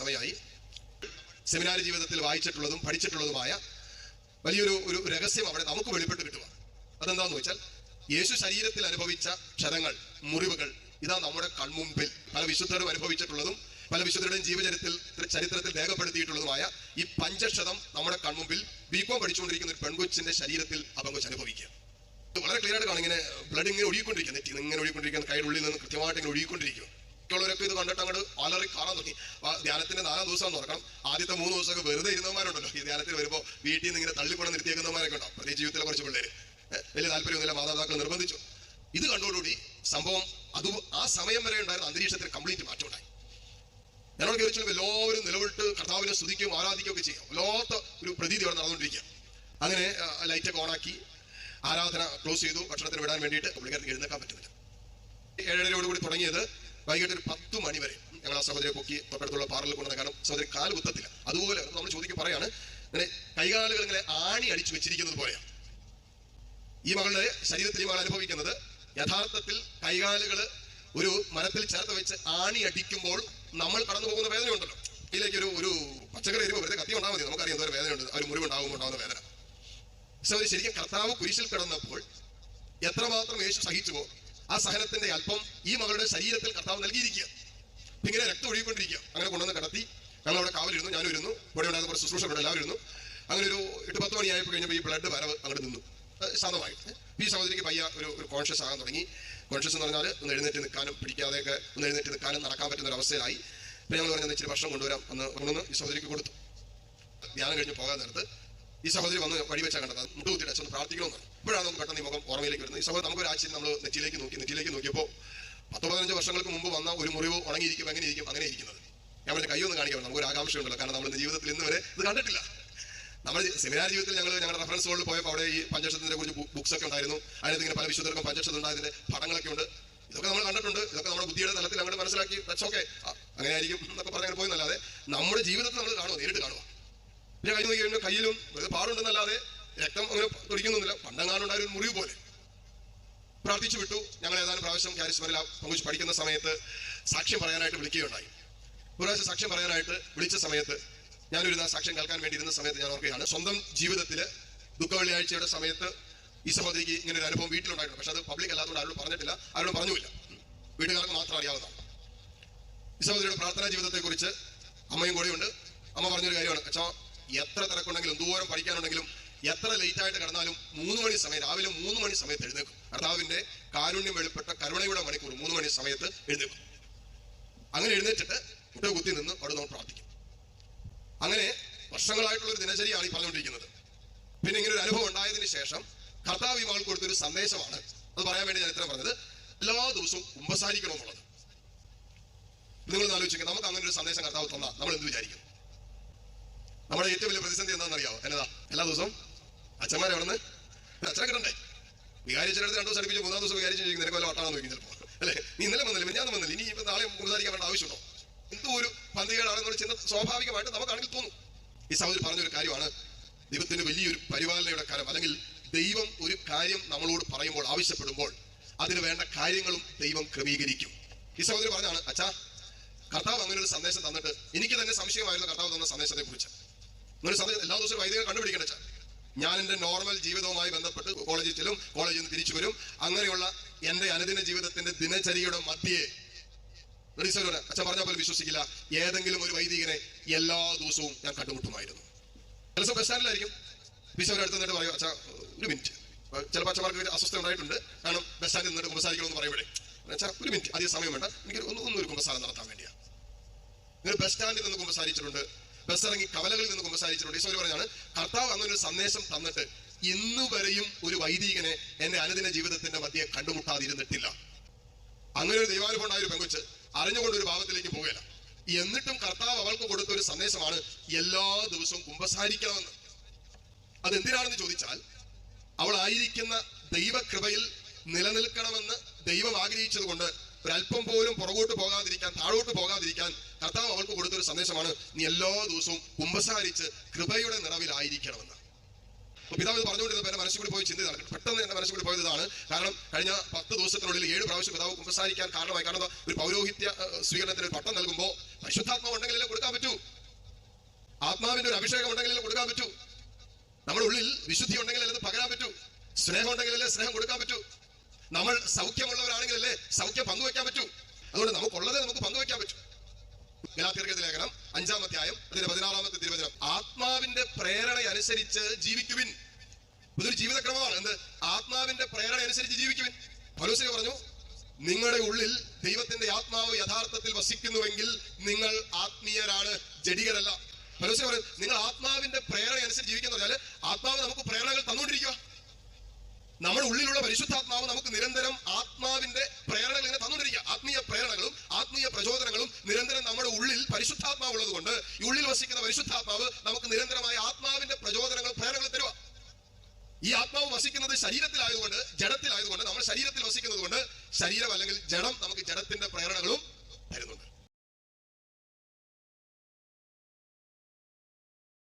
സമയമായി. സെമിനാർ ജീവിതത്തിൽ വായിച്ചിട്ടുള്ളതും പഠിച്ചിട്ടുള്ളതുമായ വലിയൊരു ഒരു രഹസ്യം അവിടെ നമുക്ക് വെളിപ്പെട്ട് കിട്ടുക അതെന്താന്ന് വെച്ചാൽ യേശു ശരീരത്തിൽ അനുഭവിച്ച ക്ഷതങ്ങൾ മുറിവുകൾ ഇതാ നമ്മുടെ കൺമുമ്പിൽ പല വിശുദ്ധരും അനുഭവിച്ചിട്ടുള്ളതും പല വിശുദ്ധരുടെയും ജീവചരിത്രത്തിൽ ചരിത്രത്തിൽ രേഖപ്പെടുത്തിയിട്ടുള്ളതുമായ ഈ പഞ്ചക്ഷതം നമ്മുടെ കൺമുമ്പിൽ ബികോം പഠിച്ചുകൊണ്ടിരിക്കുന്ന ഒരു പെൺകൊച്ചിന്റെ ശരീരത്തിൽ ആ അനുഭവിക്കുക. വളരെ ക്ലിയർ ആയിട്ട് കാണും. ഇങ്ങനെ ബ്ലഡ് ഇങ്ങനെ ഒഴുകിക്കൊണ്ടിരിക്കുക. നെറ്റി ഇങ്ങനെ ഒഴുകിക്കൊണ്ടിരിക്കുന്ന കൈയുടെ ഉള്ളിൽ നിന്ന് കൃത്യമായിട്ട് ഇങ്ങനെ ഒഴുകിക്കൊണ്ടിരിക്കുക. മറ്റുള്ളവരൊക്കെ ഇത് കണ്ടിട്ട് അങ്ങോട്ട് അലറി കാണാൻ തുടങ്ങി. ധ്യാനത്തിന് ധ്യാനത്തിന്റെ നാലാം ദിവസം തുറക്കണം ആദ്യത്തെ മൂന്ന് ദിവസമൊക്കെ വെറുതെ ഇരുന്നവന്മാരുണ്ടല്ലോ. ഈ ധ്യാനത്തിൽ വരുമ്പോൾ വീട്ടിൽ നിന്ന് ഇങ്ങനെ തള്ളിക്കൊണ്ട് നിർത്തിയേക്കുന്നവരൊക്കെ ഉണ്ടാവും പ്രത്യേകിച്ച് ജീവിതത്തിലെ കുറച്ച് പിള്ളേര്. വലിയ താല്പര്യമൊന്നുമില്ല മാതാപിതാക്കൾ നിർബന്ധിച്ചു. ഇത് കണ്ടോടുകൂടി സംഭവം അത് ആ സമയം വരെ ഉണ്ടായിരുന്ന അന്തരീക്ഷത്തിൽ കംപ്ലീറ്റ് മാറ്റം ഉണ്ടായി ഞങ്ങൾ കയറിച്ചു എല്ലാവരും നിലവിട്ട് കർത്താവിനെ സ്തുതിക്കുകയും ആരാധിക്കുകയും ഒക്കെ ചെയ്യാം വല്ലാത്ത ഒരു പ്രതീതി അവിടെ നടന്നുകൊണ്ടിരിക്കുക. അങ്ങനെ ലൈറ്റൊക്കെ ഓണാക്കി ആരാധന ക്ലോസ് ചെയ്തു. ഭക്ഷണത്തിന് വിടാൻ വേണ്ടിയിട്ട് പുള്ളിക്കാർക്ക് എഴുന്നേക്കാൻ പറ്റുന്നില്ല. ഏഴരയോടുകൂടി തുടങ്ങിയത് വൈകിട്ട് ഒരു പത്ത് മണി വരെ ഞങ്ങൾ ആ സഹോദരിയെ പൊക്കി തൊട്ടടുത്തുള്ള പാറലിൽ കൊണ്ടുവന്ന കാരണം സഹോദരി കാൽ കുത്തത്തില്ല. അതുപോലെ നമ്മൾ ചോദിക്കും പറയാണ് ഇങ്ങനെ കൈകാലുകൾ ഇങ്ങനെ ആണി അടിച്ചു വെച്ചിരിക്കുന്നത് പോലെയാണ് ഈ മകളുടെ ശരീരത്തിൽ ഈ മകൾ അനുഭവിക്കുന്നത് യഥാർത്ഥത്തിൽ കൈകാലുകൾ ഒരു മരത്തിൽ ചേർത്ത് വെച്ച് ആണി അടിക്കുമ്പോൾ നമ്മൾ കടന്നു പോകുന്ന വേദന ഉണ്ടല്ലോ ഇതിലേക്ക് ഒരു ഒരു പച്ചക്കറി എരിവ് വെറുതെ കത്തി ഉണ്ടാവും മതി. നമുക്കറിയാം എന്തോ വേദനയുണ്ട്. ഒരു മുറിവുണ്ടാകുമ്പോൾ ഉണ്ടാകുന്ന വേദന. സഹോദരി ശരിക്കും കർത്താവ് കുരിശിൽ കിടന്നപ്പോൾ എത്രമാത്രം യേശു സഹിച്ചുവോ ആ സഹനത്തിന്റെ അല്പം ഈ മകളുടെ ശരീരത്തിൽ കർത്താവ് നൽകിയിരിക്കുക. ഇങ്ങനെ രക്തം ഒഴുകിക്കൊണ്ടിരിക്കുക. അങ്ങനെ കൊണ്ടുവന്ന് കടത്തി. ഞങ്ങൾ അവിടെ കാവലിരുന്നു ഞാനും ഇരുന്നു. ഇവിടെ ഉണ്ടായിരുന്ന കുറച്ച് ശുശ്രൂഷകളുടെ എല്ലാവരും ഇരുന്നു. അങ്ങനെ ഒരു എട്ട് പത്ത് മണിയായപ്പോൾ കഴിഞ്ഞപ്പോൾ ഈ ബ്ലഡ് വരവ് അങ്ങോട്ട് നിന്നു. അത് ശാന്തമായി. ഈ സഹോദരിക്ക് പയ്യ ഒരു ഒരു കോൺഷ്യസ് ആകാൻ തുടങ്ങി. കോൺഷ്യസ് എന്ന് പറഞ്ഞാൽ ഒന്ന് എഴുന്നേറ്റ് നിൽക്കാനും പിടിക്കാതെയൊക്കെ ഒന്ന് എഴുന്നേറ്റ് നിൽക്കാനും നടക്കാൻ പറ്റുന്ന ഒരു അവസ്ഥയിലായി. പിന്നെ ഞങ്ങൾ പറഞ്ഞാൽ ഇച്ചിരി ഭക്ഷണം കൊണ്ടുവരാം. അന്ന് കൊണ്ടുവന്ന് ഈ സഹോദരിക്ക് കൊടുത്തു. ധ്യാനം കഴിഞ്ഞ് പോകാൻ നേരത്ത് ഈ സഹോദരി വന്ന് വഴി വെച്ചാൽ കണ്ടത് മുട്ടുകുത്തിയിട്ട് അച്ഛൻ പ്രാർത്ഥിക്കണമെന്ന് ഇപ്പോഴാണ് നമുക്ക് പെട്ടെന്ന് ഈ മുഖം ഓർമ്മയിലേക്ക് വരുന്നത്. ഈ സഹോദരി നമുക്ക് ഒരു ആഴ്ചയിൽ നമ്മൾ നെറ്റിയിലേക്ക് നോക്കി നെറ്റിയിലേക്ക് നോക്കിയപ്പോൾ പത്ത് പതിനഞ്ച് വർഷങ്ങൾക്ക് മുമ്പ് വന്ന ഒരു മുറിവ് ഉണങ്ങിയിരിക്കും എങ്ങനെ ഇരിക്കും അങ്ങനെ ഇരിക്കുന്നത്. ഞാൻ പറഞ്ഞ കൈയൊന്നും നമുക്ക് ഒരു ആകാംക്ഷയുണ്ടല്ലോ. കാരണം നമ്മൾ ജീവിതത്തിൽ ഇന്ന് വരെ ഇത് കണ്ടിട്ടില്ല. നമ്മൾ സെമിനാർ ജീവിതത്തിൽ ഞങ്ങൾ ഞങ്ങളുടെ റെഫറൻസ് ഹോളിൽ പോയപ്പോൾ അവിടെ ഈ പഞ്ചക്ഷതത്തിനെ കുറിച്ച് ബുക്സ് ഒക്കെ ഉണ്ടായിരുന്നു. അതിനകത്ത് ഇങ്ങനെ പല വിശുദ്ധർക്കും പഞ്ചക്ഷത ഉണ്ടായതിന്റെ പടങ്ങളൊക്കെ ഉണ്ട്. ഇതൊക്കെ നമ്മൾ കണ്ടിട്ടുണ്ട്. ഇതൊക്കെ നമ്മുടെ ബുദ്ധിയുടെ തലത്തിൽ അങ്ങോട്ട് മനസ്സിലാക്കി ഓക്കെ അങ്ങനെ ആയിരിക്കും എന്നൊക്കെ പറഞ്ഞ് അങ്ങനെ പോയെന്നല്ലാതെ നമ്മുടെ ജീവിതത്തിൽ നമ്മൾ കാണുമോ നേരിട്ട് കാണുക പിന്നെ കൈ നോക്കി കഴിഞ്ഞാൽ കയ്യിലും പാടുണ്ടെന്നല്ലാതെ രക്തം അങ്ങനെ തുടിക്കുന്നൊന്നുമില്ല. പണ്ടങ്ങാനുണ്ടായ ഒരു മുറിവ് പോലെ. പ്രാർത്ഥിച്ചു വിട്ടു. ഞങ്ങൾ ഏതാനും പ്രാവശ്യം കാരിസ്മരിൽ പങ്കുവച്ച് പഠിക്കുന്ന സമയത്ത് സാക്ഷ്യം പറയാനായിട്ട് വിളിക്കുകയുണ്ടായി. ഒരു പ്രാവശ്യം സാക്ഷ്യം പറയാനായിട്ട് വിളിച്ച സമയത്ത് ഞാനൊരു സാക്ഷ്യം കേൾക്കാൻ വേണ്ടി ഇരുന്ന സമയത്ത് ഞാൻ ഓർക്കുകയാണ്. സ്വന്തം ജീവിതത്തിൽ ദുഃഖ വെള്ളിയാഴ്ചയുടെ സമയത്ത് ഈ സഹോദരിക്ക് ഇങ്ങനെ ഒരു അനുഭവം വീട്ടിലുണ്ടായിട്ടുണ്ട്. പക്ഷെ അത് പബ്ലിക് അല്ലാത്തതുകൊണ്ട് ആരോടും പറഞ്ഞിട്ടില്ല. ആരോടും പറഞ്ഞുമില്ല. വീട്ടുകാർക്ക് മാത്രം അറിയാവുന്നതാണ്. ഈ സഹോദരിയുടെ പ്രാർത്ഥനാ ജീവിതത്തെക്കുറിച്ച് അമ്മയും കൂടെയുണ്ട്. അമ്മ പറഞ്ഞൊരു കാര്യമാണ്. അച്ഛാ എത്ര തിരക്കുണ്ടെങ്കിലും ദൂരം പഠിക്കാനുണ്ടെങ്കിലും എത്ര ലേറ്റ് ആയിട്ട് കടന്നാലും മൂന്ന് മണി സമയം രാവിലെ മൂന്ന് മണി സമയത്ത് എഴുന്നേക്കും കർത്താവിന്റെ കാരുണ്യം വെളിപ്പെട്ട കരുണയുടെ മണിക്കൂർ മൂന്ന് മണി സമയത്ത് എഴുന്നേക്കും അങ്ങനെ എഴുന്നേറ്റിട്ട് മുട്ട കുത്തി നിന്ന് അവിടെ നമ്മൾ പ്രാർത്ഥിക്കും. അങ്ങനെ വർഷങ്ങളായിട്ടുള്ള ഒരു ദിനചര്യയാണ് ഈ പറഞ്ഞുകൊണ്ടിരിക്കുന്നത്. പിന്നെ ഇങ്ങനെ ഒരു അനുഭവം ഉണ്ടായതിനു ശേഷം കർത്താവ് ഈ മകൾക്ക് കൊടുത്തൊരു സന്ദേശമാണ്. അത് പറയാൻ വേണ്ടി ഞാൻ ഇത്ര പറഞ്ഞത്. എല്ലാ ദിവസവും കുമ്പസാരിക്കണമെന്നുള്ളത്. നിങ്ങൾ ആലോചിക്കുക നമുക്ക് അങ്ങനെ ഒരു സന്ദേശം കർത്താവ് തന്നാ. നമ്മൾ എന്ത് വിചാരിക്കും? നമ്മുടെ ഏറ്റവും വലിയ പ്രതിസന്ധി എന്താണെന്ന് അറിയാവോ എന്നതാ എല്ലാ ദിവസവും അച്ഛന്മാരെ അവിടെ നിന്ന് അച്ഛനെ കിട്ടണ്ടേ? വികാരി രണ്ടു ദിവസം അടുപ്പിച്ച് മൂന്നാം ദിവസം വികാരിച്ച് ചോദിക്കും നിനക്ക് വല്ല വട്ടാണെന്ന് ചോദിക്കും ചിലപ്പോൾ അല്ലേ? നീ ഇന്നലെ വന്നില്ല? ഞാൻ വന്നില്ല? ഇനി ഇപ്പൊ നാളെ സംസാരിക്കാൻ വേണ്ട ആവശ്യമുണ്ടോ? എന്തോ ഒരു പന്തികേടാണെന്നുള്ള ചിന്ത സ്വാഭാവികമായിട്ട് നമുക്കാണെങ്കിൽ തോന്നും. ഈ സഹോദരി പറഞ്ഞൊരു കാര്യമാണ്. ദൈവത്തിന്റെ വലിയൊരു പരിപാലനയുടെ കാലം അല്ലെങ്കിൽ ദൈവം ഒരു കാര്യം നമ്മളോട് പറയുമ്പോൾ ആവശ്യപ്പെടുമ്പോൾ അതിന് വേണ്ട കാര്യങ്ങളും ദൈവം ക്രമീകരിക്കും. ഈ സഹോദരി പറഞ്ഞാണ് അച്ഛാ കർത്താവ് അങ്ങനെ ഒരു സന്ദേശം തന്നിട്ട് എനിക്ക് തന്നെ സംശയമായിരുന്നു കർത്താവ് തന്ന സന്ദേശത്തെ കുറിച്ച് അങ്ങനെ സമയം എല്ലാ ദിവസവും വൈദികൾ കണ്ടുപിടിക്കണം ഞാൻ എന്റെ നോർമൽ ജീവിതവുമായി ബന്ധപ്പെട്ട് കോളേജിൽ ചെല്ലും കോളേജിൽ നിന്ന് തിരിച്ചു വരും. അങ്ങനെയുള്ള എന്റെ അനുദിന ജീവിതത്തിന്റെ ദിനചര്യയുടെ മധ്യേ അച്ഛൻ പറഞ്ഞ പോലെ വിശ്വസിക്കില്ല. ഏതെങ്കിലും ഒരു വൈദികനെ എല്ലാ ദിവസവും ഞാൻ കണ്ടുമുട്ടുമായിരുന്നു. ചില ദിവസം ബസ് സ്റ്റാൻഡിലായിരിക്കും അടുത്ത് നിന്നിട്ട് പറയും അച്ഛാ ഒരു മിനിറ്റ് ചിലപ്പോൾ അച്ഛന്മാർക്ക് ഒരു അസ്വസ്ഥ ഉണ്ടായിട്ടുണ്ട്. കാരണം ബസ് സ്റ്റാൻഡിൽ നിന്നിട്ട് കുമ്പസാരിക്കണമെന്ന് പറയുമ്പോഴേ. അച്ഛാ ഒരു മിനിറ്റ് അധികം സമയം വേണ്ട. എനിക്ക് ഒന്ന് ഒരു കുമ്പസാരം നടത്താൻ വേണ്ടിയാണ് നിങ്ങൾ ബസ് സ്റ്റാൻഡിൽ നിന്ന് കുമ്പസാരിച്ചിട്ടുണ്ട്. ബസ് ഇറങ്ങി കവലകളിൽ നിന്ന് കുമ്പസാരിച്ചിട്ടുണ്ട്. ഈശോ പറഞ്ഞാണ് കർത്താവ് അങ്ങനെ ഒരു സന്ദേശം തന്നിട്ട് ഇന്നുവരെയും ഒരു വൈദികനെ എന്റെ അനുദിന ജീവിതത്തിന്റെ മധ്യെ കണ്ടുമുട്ടാതിരുന്നിട്ടില്ല. അങ്ങനെ ഒരു ദൈവാനുഭവം ഉണ്ടായ ഒരു പെങ്കൊച്ച് അറിഞ്ഞുകൊണ്ട് ഒരു ഭാവത്തിലേക്ക് പോവുകയില്ല എന്നിട്ടും കർത്താവ് അവൾക്ക് കൊടുത്ത ഒരു സന്ദേശമാണ് എല്ലാ ദിവസവും കുമ്പസാരിക്കണമെന്ന്. അതെന്തിനാണെന്ന് ചോദിച്ചാൽ അവൾ ആയിരിക്കുന്ന ദൈവകൃപയിൽ നിലനിൽക്കണമെന്ന് ദൈവം ആഗ്രഹിച്ചത് കൊണ്ട് ഒരല്പം പോലും പുറകോട്ട് പോകാതിരിക്കാൻ താഴോട്ട് പോകാതിരിക്കാൻ കർത്താവ് അവൾക്ക് കൊടുത്തൊരു സന്ദേശമാണ് നീ എല്ലാ ദിവസവും കുമ്പസാരിച്ച് കൃപയുടെ നിറവിലായിരിക്കണമെന്ന്. പിതാവ് ഇത് പറഞ്ഞുകൊണ്ടിരുന്ന എന്റെ മനസ്സിൽ കൂടി പോയി ചിന്ത നടക്കും പെട്ടെന്ന് എന്റെ മനസ്സിൽ കൂടി പോയതാണ് കാരണം കഴിഞ്ഞ പത്ത് ദിവസത്തിനുള്ളിൽ ഏഴ് പ്രാവശ്യം പിതാവ് കുമ്പസാരിക്കാൻ കാരണമായി. കാരണം ഒരു പൗരോഹിത്യ സ്വീകരണത്തിന് ഒരു പട്ടം നൽകുമ്പോൾ പരിശുദ്ധാത്മാവ് ഉണ്ടെങ്കിലല്ലേ കൊടുക്കാൻ പറ്റൂ. ആത്മാവിന്റെ ഒരു അഭിഷേകം ഉണ്ടെങ്കിലല്ലേ കൊടുക്കാൻ പറ്റൂ. നമ്മുടെ ഉള്ളിൽ വിശുദ്ധി ഉണ്ടെങ്കിലല്ലേ അത് പകരാൻ പറ്റൂ. സ്നേഹം ഉണ്ടെങ്കിലല്ലേ സ്നേഹം കൊടുക്കാൻ പറ്റൂ. നമ്മൾ സൗഖ്യമുള്ളവരാണെങ്കിലല്ലേ സൗഖ്യം പങ്കുവെക്കാൻ പറ്റൂ? അതുകൊണ്ട് നമുക്കുള്ളത് നമുക്ക് പങ്കുവെക്കാൻ പറ്റൂ. ഗലാത്യർക്കത്തെ ലേഖനം അഞ്ചാം അധ്യായം അതിന്റെ പതിനാറാമത്തെ തിരുവചനം. ആത്മാവിന്റെ പ്രേരണ അനുസരിച്ച് ജീവിക്കുവിൻ. ഇതൊരു ജീവിതക്രമമാണ്. എന്ത്? ആത്മാവിന്റെ പ്രേരണ അനുസരിച്ച് ജീവിക്കുവിൻ. പൗലോസിനെ പറഞ്ഞു നിങ്ങളുടെ ഉള്ളിൽ ദൈവത്തിന്റെ ആത്മാവ് യഥാർത്ഥത്തിൽ വസിക്കുന്നുവെങ്കിൽ നിങ്ങൾ ആത്മീയരാണ് ജഡികരല്ല. പൗലോസിനെ പറഞ്ഞു നിങ്ങൾ ആത്മാവിന്റെ പ്രേരണ അനുസരിച്ച് ജീവിക്കുന്ന പറഞ്ഞാൽ ആത്മാവ് നമുക്ക് പ്രേരണകൾ തന്നുകൊണ്ടിരിക്കുക നമ്മുടെ ഉള്ളിലുള്ള പരിശുദ്ധാത്മാവ് നമുക്ക് നിരന്തരം ആത്മാവിന്റെ പ്രേരണകൾ ഇങ്ങനെ തന്നുകൊണ്ടിരിക്കുക. ആത്മീയ പ്രേരണകളും ആത്മീയ പ്രചോദനങ്ങളും നിരന്തരം നമ്മുടെ ഉള്ളിൽ പരിശുദ്ധാത്മാവ് ഉള്ളത് കൊണ്ട് ഈ ഉള്ളിൽ വസിക്കുന്ന പരിശുദ്ധാത്മാവ് നമുക്ക് നിരന്തരമായ ആത്മാവിന്റെ പ്രചോദനങ്ങൾ പ്രേരണകൾ തരുക ഈ ആത്മാവ് വസിക്കുന്നത് ശരീരത്തിലായതുകൊണ്ട് ജഡത്തിലായതുകൊണ്ട് നമ്മൾ ശരീരത്തിൽ വസിക്കുന്നത് കൊണ്ട് ശരീരം അല്ലെങ്കിൽ ജഡം നമുക്ക് ജഡത്തിന്റെ പ്രേരണകളും